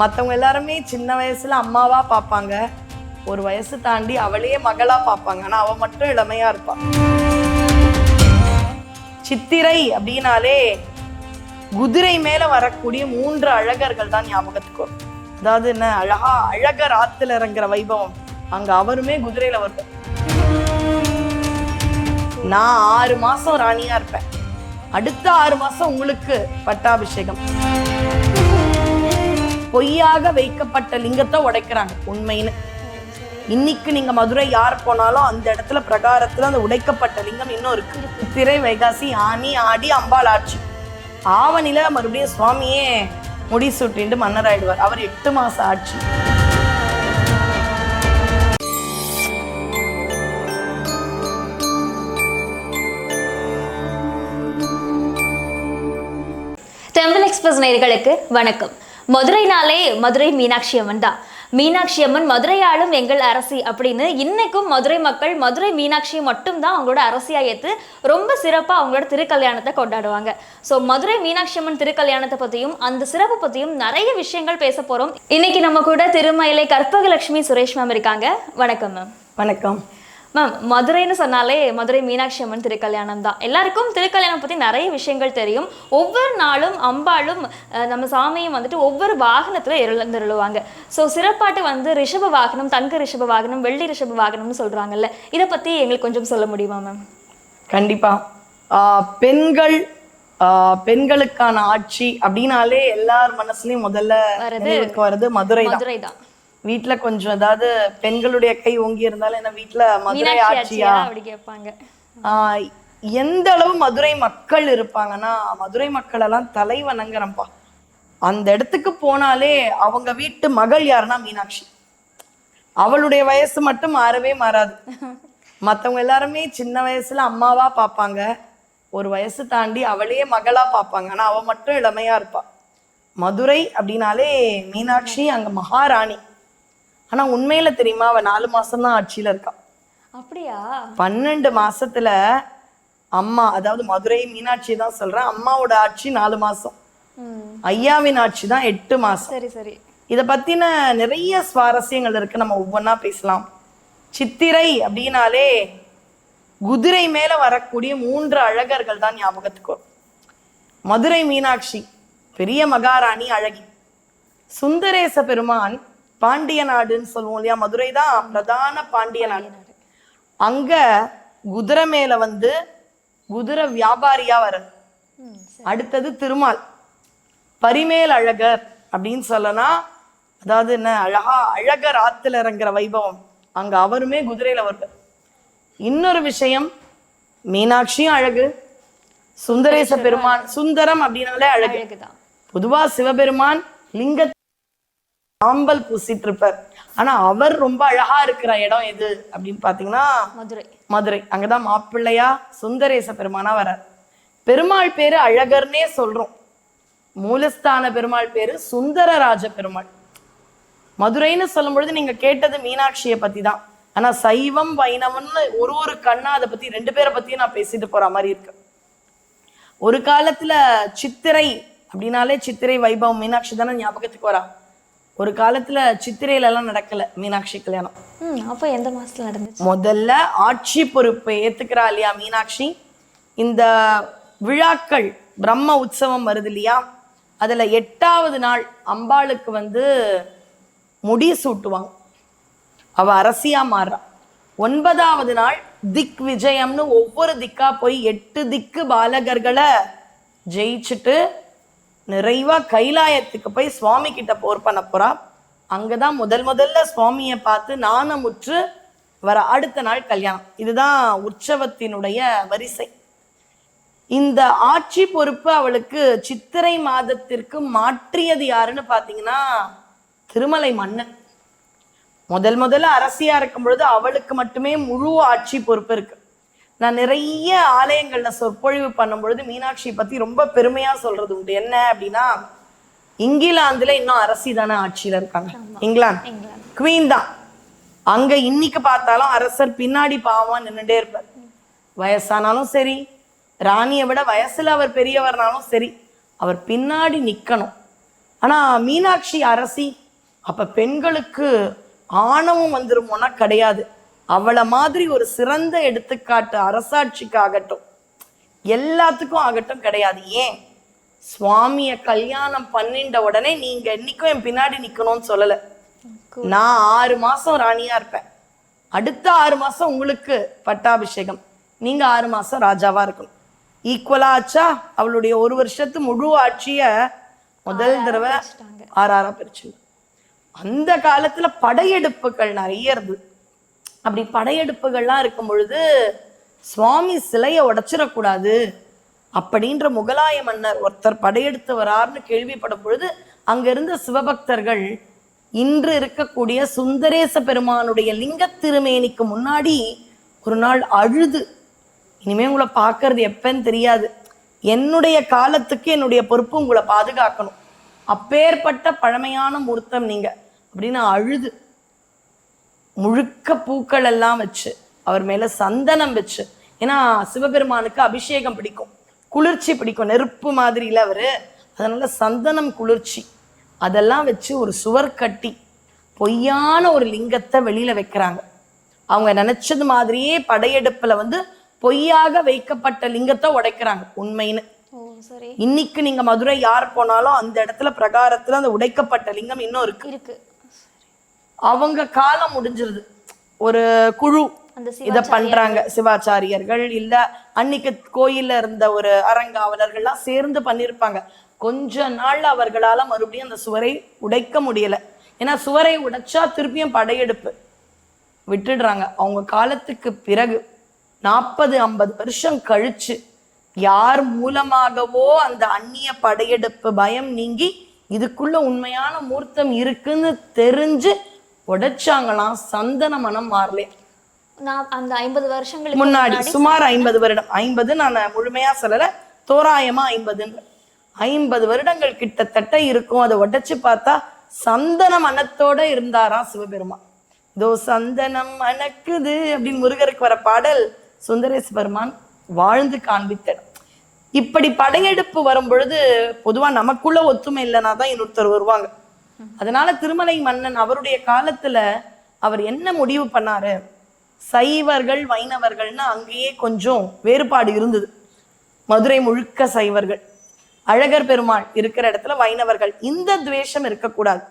மற்றவங்க எல்லாருமே சின்ன வயசில் அம்மாவா பார்ப்பாங்க ஒரு வயசு தாண்டி அவளையே மகளாக பார்ப்பாங்க ஆனால் அவள் மட்டும் இளமையாக இருப்பான் சித்திரை அப்படின்னாலே குதிரை மேலே வரக்கூடிய மூன்று அழகர்கள் தான் ஞாபகத்துக்கு வரும். அதாவது என்ன? அழகா அழகர் ஆத்துல இறங்குற வைபவம். அங்க அவருமே குதிரையில வருவார். நான் ஆறு மாசம் ராணியா இருப்பேன். அடுத்த ஆறு மாசம் உங்களுக்கு பட்டாபிஷேகம். பொய்யாக வைக்கப்பட்ட லிங்கத்தை உடைக்கிறாங்க. உண்மைன்னு இன்னைக்கு நீங்க மதுரை யார் போனாலும் அந்த இடத்துல பிரகாரத்துல அந்த உடைக்கப்பட்ட லிங்கம் இன்னும் இருக்கு. திரை வைகாசி ஆனி ஆடி அம்பாள் ஆட்சி. ஆவணில மறுபடியும் சுவாமியே முடி சுட்டின்ட்டு மன்னர் ஆயிடுவார். அவர் எட்டு மாச ஆட்சி. எக்ஸ்பிரஸ் நேர்களுக்கு வணக்கம். மதுரைனாலே மதுரை மீனாட்சி அம்மன் தான். மீனாட்சி அம்மன் மதுரை ஆளும் எங்கள் அரசி அப்படின்னு இன்னைக்கும் மதுரை மக்கள் மதுரை மீனாட்சியை மட்டும்தான் அவங்களோட அரசியா ஏற்று ரொம்ப சிறப்பாக அவங்களோட திருக்கல்யாணத்தை கொண்டாடுவாங்க. ஸோ மதுரை மீனாட்சி அம்மன் திருக்கல்யாணத்தை பற்றியும் அந்த சிறப்பு பற்றியும் நிறைய விஷயங்கள் பேச போகிறோம் இன்னைக்கு நம்ம கூட திருமயிலை கற்பகலட்சுமி சுரேஷ் மேம் இருக்காங்க. வணக்கம் மேம் வணக்கம். மேம் மதுரைன்னு சொன்னாலே மதுரை மீனாட்சி அம்மன் திருக்கல்யாணம் தான். எல்லாருக்கும் திருக்கல்யாணம் பற்றி நிறைய விஷயங்கள் தெரியும். ஒவ்வொரு நாளும் அம்பாளும் நம்ம சாமியும் வந்துட்டு ஒவ்வொரு வாகனத்தில் எழுந்திருளுவாங்க. ஸோ சிறப்பாட்டு வந்து ரிஷப வாகனம் தங்க ரிஷப வாகனம் வெள்ளி ரிஷப வாகனம்னு சொல்கிறாங்கல்ல இதை பற்றி எங்களுக்கு கொஞ்சம் சொல்ல முடியுமா மேம்? கண்டிப்பா. ஆஹ் பெண்கள் பெண்களுக்கான ஆட்சி அப்படின்னாலே எல்லார் மனசுலயும் முதல்ல மதுரை மதுரை தான். வீட்டுல கொஞ்சம் அதாவது பெண்களுடைய கை ஓங்கி இருந்தாலும் என்ன வீட்டுல மதுரை ஆட்சியா அப்படி கேட்பாங்க. எந்த அளவு மதுரை மக்கள் இருப்பாங்கன்னா மதுரை மக்கள் எல்லாம் தலை வணங்குறப்பா அந்த இடத்துக்கு போனாலே அவங்க வீட்டு மகள் யாருன்னா மீனாட்சி. அவளுடைய வயசு மட்டும் மாறவே மாறாது. மத்தவங்க எல்லாருமே சின்ன வயசுல அம்மாவா பார்ப்பாங்க. ஒரு வயசு தாண்டி அவளையே மகளா பார்ப்பாங்க. ஆனா அவ மட்டும் இளமையா இருப்பா. மதுரை அப்படின்னாலே மீனாட்சி அங்க மகாராணி. ஆனா உண்மையில தெரியுமா? அவ நாலு மாசம்தான் ஆட்சியில இருக்கா. அப்படியா? பன்னெண்டு மாசத்துல அம்மா அதாவது மதுரை மீனாட்சி தான் சொல்றேன். அம்மாவோட ஆட்சி நாலு மாசம். ஐயாவின் ஆட்சி தான் எட்டு மாசம். சரி சரி. இத பத்தின நிறைய சுவாரஸ்யங்கள் இருக்கு. நம்ம ஒவ்வொன்றா பேசலாம். சித்திரை அப்படின்னாலே குதிரை மேல வரக்கூடிய மூன்று அழகர்கள் தான் ஞாபகத்துக்கு வரும். மதுரை மீனாட்சி பெரிய மகாராணி அழகி சுந்தரேச பெருமான் பாண்டிய நாடுன்னு சொல்லுவோம் இல்லையா? மதுரை தான் பிரதான பாண்டிய நாடு. அங்க குதிரை மேல வந்து குதிரை வியாபாரியா வர. அடுத்தது திருமால். பரிமேல் அழகர் அப்படின்னு சொல்லலாம் அதாவது என்ன அழகா அழகர் ஆத்துல இறங்குற வைபவம். அங்க அவருமே குதிரையில வருவார். இன்னொரு விஷயம் மீனாட்சியும் அழகு. சுந்தரேச பெருமான் சுந்தரம் அப்படின்னாலே அழகு. பொதுவா சிவபெருமான் லிங்க ஆம்பல் பூசிட்டு இருப்பார் ஆனா அவர் ரொம்ப அழகா இருக்கிற இடம் எது அப்படின்னு பாத்தீங்கன்னா மதுரை. மதுரை. அங்கதான் மாப்பிள்ளையா சுந்தரேச பெருமானா வரார் பெருமாள் பேரு அழகர்னே சொல்றோம். மூலஸ்தான பெருமாள் பேரு சுந்தரராஜ பெருமாள். மதுரைன்னு சொல்லும் பொழுது நீங்க கேட்டது மீனாட்சியை பத்தி தான் ஆனா சைவம் வைணவம்னு ஒரு ஒரு கண்ணா அதை பத்தி ரெண்டு பேரை பத்தியும் நான் பேசிட்டு போற மாதிரி இருக்கு. ஒரு காலத்துல சித்திரை அப்படின்னாலே சித்திரை வைபவம். மீனாட்சி தானே ஞாபகத்துக்கு வரா? ஒரு காலத்துல சித்திரையில எல்லாம் நடக்கல மீனாட்சி கல்யாணம். ம் அப்போ எந்த மாசத்துல நடந்துச்சு? முதல்ல ஆட்சி பொறுப்பை ஏத்துக்கிறா இல்லையா மீனாட்சி? இந்த விழாக்கள் பிரம்ம உற்சவம் வருது இல்லையா? அதுல எட்டாவது நாள் அம்பாளுக்கு வந்து முடி சூட்டுவாங்க. அவ அரசியா மாறுறா. ஒன்பதாவது நாள் திக் விஜயம்னு ஒவ்வொரு திக்கா போய் எட்டு திக்கு பாலகர்களை ஜெயிச்சுட்டு நிறைவா கைலாயத்துக்கு போய் சுவாமி கிட்ட போர் பண்ண போறா. அங்கதான் முதல் முதல்ல சுவாமியை பார்த்து நாணமுற்று வர அடுத்த நாள் கல்யாணம். இதுதான் உற்சவத்தினுடைய வரிசை. இந்த ஆட்சி பொறுப்பு அவளுக்கு சித்திரை மாதத்திற்கு மாற்றியது யாருன்னு பாத்தீங்கன்னா திருமலை மன்னன். முதல் முதல்ல அரசியா இருக்கும் பொழுது அவளுக்கு மட்டுமே முழு ஆட்சி பொறுப்பு இருக்கு. நான் நிறைய ஆலயங்கள்ல சொற்பொழிவு பண்ணும் பொழுது மீனாட்சி பத்தி ரொம்ப பெருமையா சொல்றது உண்டு. என்ன அப்படின்னா இங்கிலாந்துல இன்னும் அரசி தானே ஆட்சியில இருக்காங்க. இங்கிலாந்து. குவீன் தான். அங்க இன்னைக்கு பார்த்தாலும் அரசர் பின்னாடி பாவமா நின்னுட்டே இருப்பார். வயசானாலும் சரி ராணியை விட வயசுல அவர் பெரியவர்னாலும் சரி அவர் பின்னாடி நிக்கணும். ஆனா மீனாட்சி அரசி அப்ப பெண்களுக்கு ஆணவம் வந்துருமோனா கிடையாது. அவளை மாதிரி ஒரு சிறந்த எடுத்துக்காட்டு அரசாட்சிக்கு ஆகட்டும் எல்லாத்துக்கும் ஆகட்டும் கிடையாது. ஏன்? சுவாமிய கல்யாணம் பண்ணிட்ட உடனே நீங்க என்னைக்கும் என் பின்னாடி நிக்கணும்னு சொல்லல. நான் ஆறு மாசம் ராணியா இருப்பேன். அடுத்த ஆறு மாசம் உங்களுக்கு பட்டாபிஷேகம். நீங்க ஆறு மாசம் ராஜாவா இருக்கணும். ஈக்குவலா ஆச்சா? அவளுடைய ஒரு வருஷத்து முழு ஆட்சிய முதல் தடவை ஆறு ஆறா பிரிச்சு அந்த காலத்துல படையெடுப்புகள் நிறைய இருந்தது. அப்படி படையெடுப்புகள்லாம் இருக்கும் பொழுது சுவாமி சிலையை உடச்சிடக்கூடாது அப்படின்ற முகலாய மன்னர் ஒருத்தர் படையெடுத்து வரார்னு கேள்விப்படும் பொழுது அங்கிருந்த சிவபக்தர்கள் இன்று இருக்கக்கூடிய சுந்தரேச பெருமானுடைய லிங்க திருமேனிக்கு முன்னாடி ஒரு நாள் அழுது. இனிமே உங்களை பார்க்கறது எப்பன்னு தெரியாது. என்னுடைய காலத்துக்கு என்னுடைய பொறுப்பு உங்களை பாதுகாக்கணும். அப்பேற்பட்ட பழமையான முகூர்த்தம் நீங்க. அப்படின்னு அழுது. முழுக்க பூக்கள் எல்லாம் வச்சு அவர் மேல சந்தனம் வச்சு. ஏன்னா சிவபெருமானுக்கு அபிஷேகம் பிடிக்கும். குளிர்ச்சி பிடிக்கும். நெருப்பு மாதிரில அவரு. அதனால சந்தனம் குளிர்ச்சி. அதெல்லாம் வச்சு ஒரு சுவர் கட்டி பொய்யான ஒரு லிங்கத்தை வெளியில வைக்கிறாங்க. அவங்க நினைச்சது மாதிரியே படையெடுப்புல வந்து பொய்யாக வைக்கப்பட்ட லிங்கத்தை உடைக்கிறாங்க. உண்மைன்னு. இன்னைக்கு நீங்க மதுரை யார் போனாலும் அந்த இடத்துல பிரகாரத்துல அந்த உடைக்கப்பட்ட லிங்கம் இன்னும் இருக்கு. இருக்கு. அவங்க காலம் முடிஞ்சிருது. ஒரு குழு இத பண்றாங்க. சிவாச்சாரியர்கள் இல்ல அன்னைக்கு கோயில்ல இருந்த ஒரு அறங்காவலர்கள்லாம் சேர்ந்து பண்ணிருப்பாங்க. கொஞ்ச நாள் அவர்களால மறுபடியும் அந்த சுவரை உடைக்க முடியல. ஏன்னா சுவரை உடைச்சா திருப்பியும் படையெடுப்பு. விட்டுடுறாங்க. அவங்க காலத்துக்கு பிறகு நாற்பது ஐம்பது வருஷம் கழிச்சு யார் மூலமாகவோ அந்த அந்நிய படையெடுப்பு பயம் நீங்கி இதுக்குள்ள உண்மையான மூர்த்தம் இருக்குன்னு தெரிஞ்சு உடைச்சாங்களாம். சந்தன மனம் மாறலே. நான் அந்த ஐம்பது வருஷங்களுக்கு முன்னாடி சுமார் ஐம்பது வருடம். ஐம்பது நான் முழுமையா சொல்லல. தோராயமா ஐம்பதுன்ற ஐம்பது வருடங்கள் கிட்டத்தட்ட இருக்கும். அதை உடைச்சு பார்த்தா சந்தன மனத்தோட இருந்தாராம் சிவபெருமான். இதோ சந்தனம் மணக்குது அப்படின்னு முருகருக்கு வர பாடல் சுந்தரேச பெருமான் வாழ்ந்து காண்பித்த இடம். இப்படி படையெடுப்பு வரும் பொழுது பொதுவா நமக்குள்ள ஒத்துமை இல்லைன்னா தான் இன்னொருத்தர் வருவாங்க. அதனால திருமலை மன்னன் அவருடைய காலத்துல அவர் என்ன முடிவு பண்ணாரு? சைவர்கள் வைணவர்கள்னு அங்கேயே கொஞ்சம் வேறுபாடு இருந்தது. மதுரை முழுக்க சைவர்கள். அழகர் பெருமாள் இருக்கிற இடத்துல வைணவர்கள். இந்த துவேஷம் இருக்கக்கூடாது.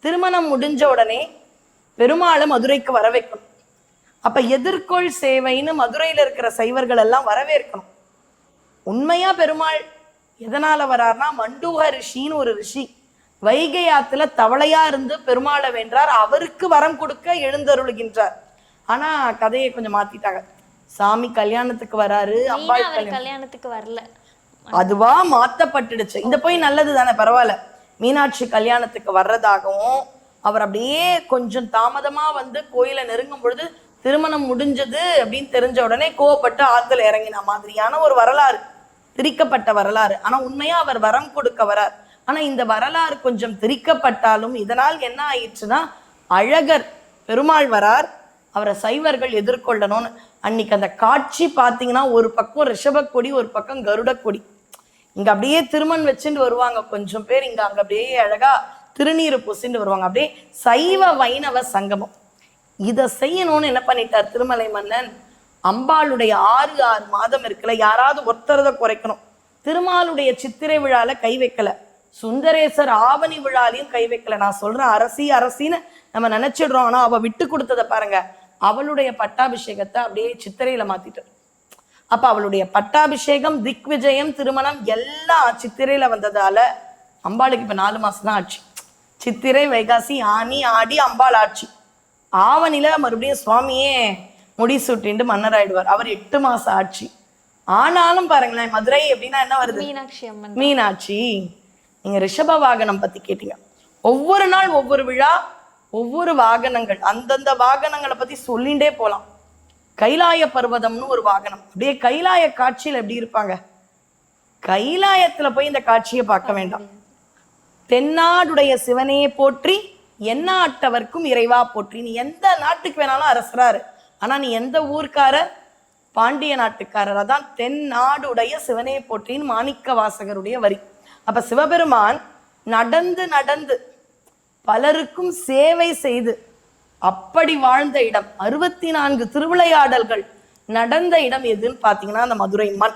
திருமணம் முடிஞ்ச உடனே பெருமாளை மதுரைக்கு வர வைக்கணும் அப்ப எதிர்கொள் சேவைன்னு மதுரையில இருக்கிற சைவர்கள் எல்லாம் வரவேற்கணும். உண்மையா பெருமாள் எதனால வரார்னா மண்டூக ரிஷின்னு ஒரு ரிஷி. வைகை ஆத்துல தவளையா இருந்து பெருமாளை வென்றார். அவருக்கு வரம் கொடுக்க எழுந்தருளுகின்றார். ஆனா கதையை கொஞ்சம் மாத்திட்டாங்க. சாமி கல்யாணத்துக்கு வராரு அம்பாள் கல்யாணத்துக்கு வரல. அதுவா மாத்தப்பட்டுடுச்சு. இந்த போய் நல்லது தானே பரவாயில்ல. மீனாட்சி கல்யாணத்துக்கு வர்றதாகவும் அவர் அப்படியே கொஞ்சம் தாமதமா வந்து கோயிலை நெருங்கும் பொழுது திருமணம் முடிஞ்சது அப்படின்னு தெரிஞ்ச உடனே கோவப்பட்டு ஆத்துல இறங்கின மாதிரியான ஒரு வரலாறு திரிக்கப்பட்ட வரலாறு. ஆனா உண்மையா அவர் வரம் கொடுக்க வரார். ஆனா இந்த வரலாறு கொஞ்சம் திரிக்கப்பட்டாலும் இதனால் என்ன ஆயிடுச்சுன்னா அழகர் பெருமாள் வரார் அவரை சைவர்கள் எதிர்கொள்ளணும்னு. அன்னைக்கு அந்த காட்சி பார்த்தீங்கன்னா ஒரு பக்கம் ரிஷபக்கொடி ஒரு பக்கம் கருடக்கொடி. இங்கே இங்க அப்படியே திருமண் வச்சுட்டு வருவாங்க கொஞ்சம் பேர். இங்க அங்க அப்படியே அழகா திருநீர் பூசிட்டு வருவாங்க. அப்படியே சைவ வைணவ சங்கமம். இதை செய்யணும்னு என்ன பண்ணிட்டார் திருமலை மன்னன்? அம்பாளுடைய ஆறு ஆறு மாதம் இருக்குல்ல யாராவது ஒருத்தரதை குறைக்கணும். திருமாலுடைய சித்திரை விழால கை வைக்கல. சுந்தரேசர் ஆவணி விழாலையும் கை வைக்கல. நான் சொல்றேன் அரசி அரசின்னு நம்ம நினைச்சிடுறோம். ஆனா அவ விட்டு கொடுத்ததை பாருங்க. அவளுடைய பட்டாபிஷேகத்தை அப்படியே சித்திரையில மாத்திட்டார் அப்ப அவளுடைய பட்டாபிஷேகம் திக் விஜயம் திருமணம் எல்லாம் சித்திரையில வந்ததால அம்பாளுக்கு இப்ப நாலு மாசம் தான் ஆச்சு. சித்திரை வைகாசி ஆனி ஆடி அம்பாள் ஆட்சி. ஆவணில மறுபடியும் சுவாமியே முடி சுட்டின்ட்டு மன்னர் ஆயிடுவார் அவர் எட்டு மாசம் ஆட்சி. ஆனாலும் பாருங்களேன் மதுரை எப்படின்னா என்ன வருது? மீனாட்சி அம்மன் மீனாட்சி. நீங்க ரிஷப வாகனம் பத்தி கேட்டீங்க. ஒவ்வொரு நாள் ஒவ்வொரு விழா ஒவ்வொரு வாகனங்கள் அந்தந்த வாகனங்களை பத்தி சொல்லிண்டே போலாம். கைலாய பர்வதம்னு ஒரு வாகனம். அப்படியே கைலாய காட்சியில் எப்படி இருப்பாங்க? கைலாயத்துல போய் இந்த காட்சியை பார்க்க வேண்டாம். தென்னாடுடைய சிவனையே போற்றி எந்நாட்டவர்க்கும் இறைவா போற்றி. நீ எந்த நாட்டுக்கு வேணாலும் அரசராரு ஆனா நீ எந்த ஊர்க்காரர் பாண்டிய நாட்டுக்காரர் அதான் தென்னாடுடைய சிவனையே போற்றின்னு மாணிக்க வாசகருடைய வரி. அப்ப சிவபெருமான் நடந்து நடந்து பலருக்கும் சேவை செய்து அப்படி வாழ்ந்த இடம் அறுபத்தி நான்கு திருவிளையாடல்கள் நடந்த இடம் எதுன்னு பார்த்தீங்கன்னா அந்த மதுரை மண்.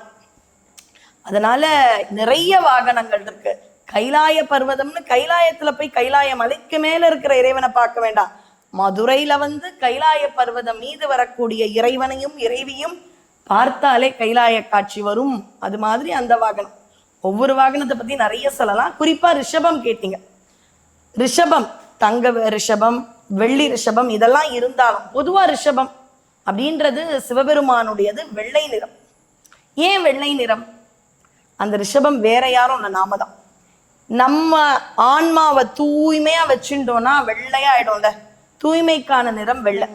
அதனால நிறைய வாகனங்கள் இருக்கு. கைலாய பர்வதம்னு கைலாயத்துல போய் கைலாய மலைக்கு மேல இருக்கிற இறைவனை பார்க்க வேண்டாம். மதுரையில வந்து கைலாய பர்வதம் மீது வரக்கூடிய இறைவனையும் இறைவியும் பார்த்தாலே கைலாய காட்சி வரும். அது மாதிரி அந்த வாகனம். ஒவ்வொரு வாகனத்தை பத்தி நிறைய சொல்லலாம். குறிப்பா ரிஷபம் கேட்டீங்க. ரிஷபம் தங்க ரிஷபம் வெள்ளி ரிஷபம் இதெல்லாம் இருந்தாலும் பொதுவா ரிஷபம் அப்படின்றது சிவபெருமானுடையது வெள்ளை நிறம். ஏன் வெள்ளை நிறம்? அந்த ரிஷபம் வேற யாரும் இல்லை நாம தான். நம்ம ஆன்மாவை தூய்மையா வச்சுட்டோம்னா வெள்ளையா ஆயிடும்ல தூய்மைக்கான நிறம் வெள்ளை.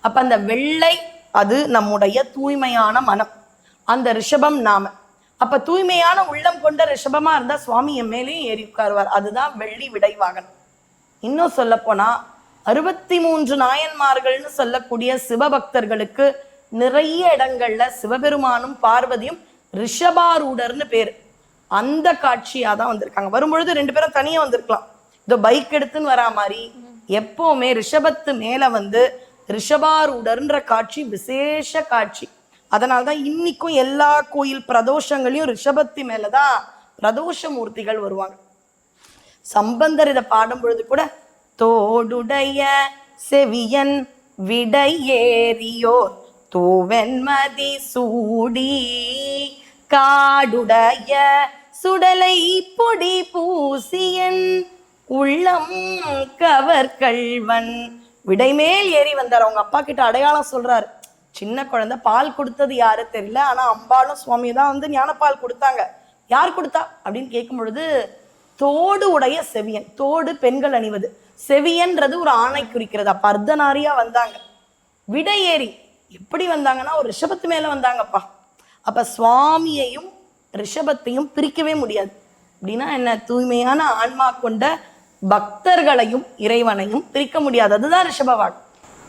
அப்ப அந்த வெள்ளை அது நம்முடைய தூய்மையான மனம். அந்த ரிஷபம் நாம. அப்ப தூய்மையான உள்ளம் கொண்ட ரிஷபமா இருந்தா சுவாமி என் மேலேயும் ஏறி உட்காருவார். அதுதான் வெள்ளி விடைவாகன் இன்னும் சொல்ல போனா அறுபத்தி மூன்று நாயன்மார்கள்னு சொல்லக்கூடிய சிவபக்தர்களுக்கு நிறைய இடங்கள்ல சிவபெருமானும் பார்வதியும் ரிஷபாரூடர்னு பேர். அந்த காட்சியா தான் வந்திருக்காங்க. வரும்பொழுது ரெண்டு பேரும் தனியா வந்திருக்கலாம். இதோ பைக் எடுத்துன்னு வரா மாதிரி எப்பவுமே ரிஷபத்து மேல வந்து ரிஷபாரூடர்ன்ற காட்சி விசேஷ காட்சி. அதனால்தான் இன்னைக்கும் எல்லா கோயில் பிரதோஷங்களையும் ரிஷபத்து மேலதான் பிரதோஷ மூர்த்திகள் வருவாங்க. சம்பந்தர் இதை பாடும் பொழுது கூட தோடுடைய செவியன் விடையேறியோர் தூவெண்மதி சூடி காடுடைய சுடலை பொடி பூசியன் உள்ளம் கவர்கள்வன் விடைமேல் ஏறி வந்தார். அவங்க அப்பா கிட்ட அடையாளம் சொல்றாரு. சின்ன குழந்தை பால் கொடுத்தது யாரு தெரியல. ஆனா அம்பாளும் சுவாமி தான் வந்து ஞானப்பால் கொடுத்தாங்க. யார் கொடுத்தா? அப்படின்னு கேட்கும் பொழுது தோடு உடைய செவியன் தோடு பெண்கள் அணிவது. செவியன்றது ஒரு ஆணை குறிக்கிறது. அப்ப அர்த்தநாரியா வந்தாங்க. விடையேறி எப்படி வந்தாங்கன்னா ஒரு ரிஷபத்து மேல வந்தாங்கப்பா. அப்ப சுவாமியையும் ரிஷபத்தையும் பிரிக்கவே முடியாது. அப்படின்னா என்ன? தூய்மையான ஆன்மா கொண்ட பக்தர்களையும் இறைவனையும் பிரிக்க முடியாது. அதுதான் ரிஷபவான்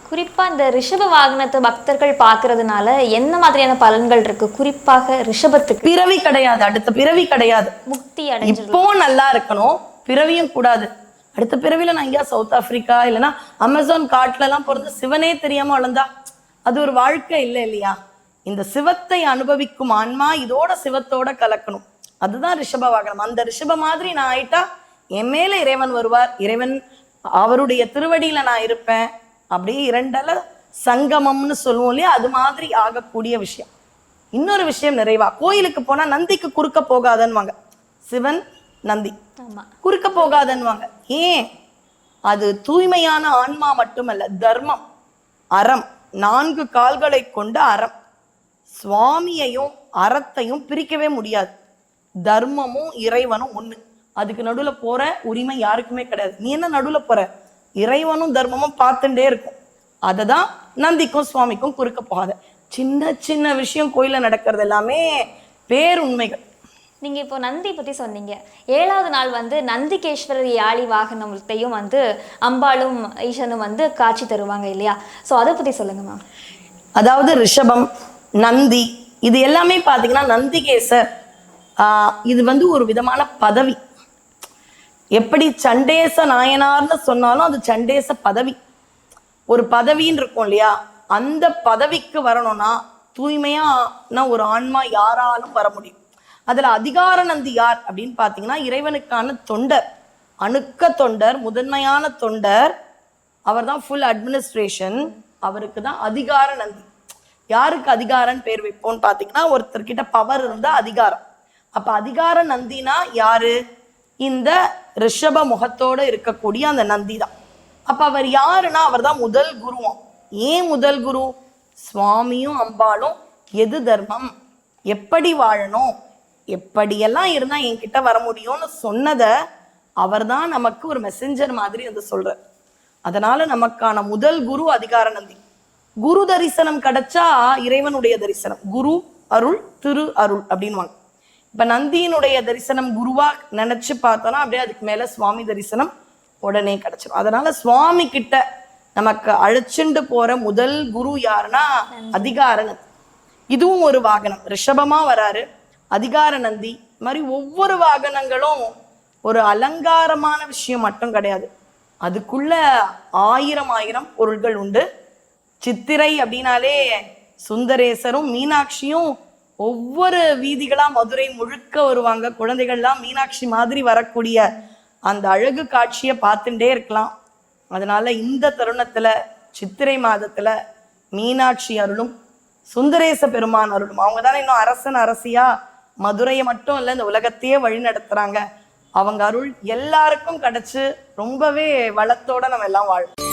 குறிப்பா இந்த ரிஷப வாகனத்தை பக்தர்கள் பார்க்கறதுனால என்ன மாதிரியான பலன்கள் இருக்கு? குறிப்பாக ரிஷபத்துக்கு. பிறவி கிடையாது அடுத்த பிறவி கிடையாது. முக்தி இப்போ நல்லா இருக்கணும் பிறவியும் கூடாது. அடுத்த பிறவில நான் எங்கேயா சவுத் ஆப்பிரிக்கா இல்லைன்னா அமேசான் காட்டுல எல்லாம் பிறந்து சிவனே தெரியாம வளர்ந்தா அது ஒரு வாழ்க்கை இல்லை இல்லையா? இந்த சிவத்தை அனுபவிக்கும் ஆன்மா இதோட சிவத்தோட கலக்கணும். அதுதான் ரிஷப வாகனம். அந்த ரிஷப மாதிரி நான் ஆயிட்டா என் மேல இறைவன் வருவார். இறைவன் அவருடைய திருவடியில நான் இருப்பேன். அப்படியே இரண்டல சங்கமம்னு சொல்லுவோம் இல்லையா? அது மாதிரி ஆகக்கூடிய விஷயம். இன்னொரு விஷயம் நிறைவா கோயிலுக்கு போனா நந்திக்கு குறுக்க போகாதன்னுவாங்க. சிவன் நந்தி. ஆமா. குறுக்க போகாதன்னுவாங்க. ஏன்? அது தூய்மையான ஆன்மா மட்டுமல்ல தர்மம் அறம் நான்கு கால்களை கொண்ட அறம். சுவாமியையும் அறத்தையும் பிரிக்கவே முடியாது. தர்மமும் இறைவனும் ஒண்ணு. அதுக்கு நடுவுல போற உரிமை யாருக்குமே கிடையாது. நீ என்ன நடுவுல போற? இறைவனும் தர்மமும் பார்த்துட்டே இருக்கும். அதை தான் நந்திக்கும் சுவாமிக்கும் குறுக்க போகாத சின்ன சின்ன விஷயம் கோயில்ல நடக்கிறது எல்லாமே பேருண்மைகள். நீங்க இப்போ நந்தி பத்தி சொன்னீங்க. ஏழாவது நாள் வந்து நந்திகேஸ்வரர் யாழி வாகனத்தையும் வந்து அம்பாளும் ஈசனும் வந்து காட்சி தருவாங்க இல்லையா? ஸோ அதை பத்தி சொல்லுங்க மேம் அதாவது ரிஷபம் நந்தி இது எல்லாமே பார்த்தீங்கன்னா நந்திகேசர் இது வந்து ஒரு விதமான பதவி. எப்படி சண்டேச நாயனார்னு சொன்னாலும் அது சண்டேச பதவி. ஒரு பதவின்னு இருக்கும் இல்லையா? அந்த பதவிக்கு வரணும்னா தூய்மையான ஒரு ஆன்மா யாராலும் வர முடியும். அதில் அதிகார நந்தி யார் அப்படின்னு பார்த்தீங்கன்னா இறைவனுக்கான தொண்டர் அணுக்க தொண்டர் முதன்மையான தொண்டர். அவர் தான் ஃபுல் அட்மினிஸ்ட்ரேஷன் அவருக்கு தான் அதிகார நந்தி யாருக்கு அதிகாரம்னு பேர் வைப்போம்னு பார்த்தீங்கன்னா ஒருத்தர்கிட்ட பவர் இருந்தால் அதிகாரம். அப்போ அதிகார நந்தினா யாரு? இந்த ரிஷப முகத்தோடு இருக்கக்கூடிய அந்த நந்தி தான். அப்போ அவர் யாருன்னா அவர் தான் முதல் குருவாம் ஏன் முதல் குரு? சுவாமியும் அம்பாளும் எது தர்மம்? எப்படி வாழணும்? எப்படியெல்லாம் இருந்தால் என்கிட்ட வர முடியும்னு சொன்னதை அவர் தான் நமக்கு ஒரு மெசஞ்சர் மாதிரி வந்து சொல்கிறார் அதனால நமக்கான முதல் குரு அதிகார நந்தி. குரு தரிசனம் கிடைச்சா இறைவனுடைய தரிசனம். குரு அருள் திரு அருள் அப்படின்வாங்க இப்ப நந்தியினுடைய தரிசனம் குருவா நினைச்சு பார்த்தோம்னா அப்படியே அதுக்கு மேல சுவாமி தரிசனம் உடனே கிடைச்சிடும் அதனால சுவாமி கிட்ட நமக்கு அழைச்சுண்டு போற முதல் குரு யாருன்னா அதிகார நந்தி. இதுவும் ஒரு வாகனம். ரிஷபமா வராரு. அதிகார நந்தி. மாதிரி ஒவ்வொரு வாகனங்களும் ஒரு அலங்காரமான விஷயம் மட்டும் கிடையாது. அதுக்குள்ள ஆயிரம் ஆயிரம் பொருள்கள் உண்டு. சித்திரை அப்படின்னாலே சுந்தரேசரும் மீனாட்சியும் ஒவ்வொரு வீதிகளா மதுரை முழுக்க வருவாங்க. குழந்தைகள்லாம் மீனாட்சி மாதிரி வரக்கூடிய அந்த அழகு காட்சியை பார்த்துட்டே இருக்கலாம். அதனால இந்த தருணத்துல சித்திரை மாதத்துல மீனாட்சி அருளும் சுந்தரேச பெருமான் அருளும். அவங்க தானே இன்னும் அரசன் அரசியா? மதுரையை மட்டும் இல்லை இந்த உலகத்தையே வழி நடத்துறாங்க அவங்க அருள் எல்லாருக்கும் கிடைச்சு ரொம்பவே வளத்தோட நம்ம எல்லாம் வாழும்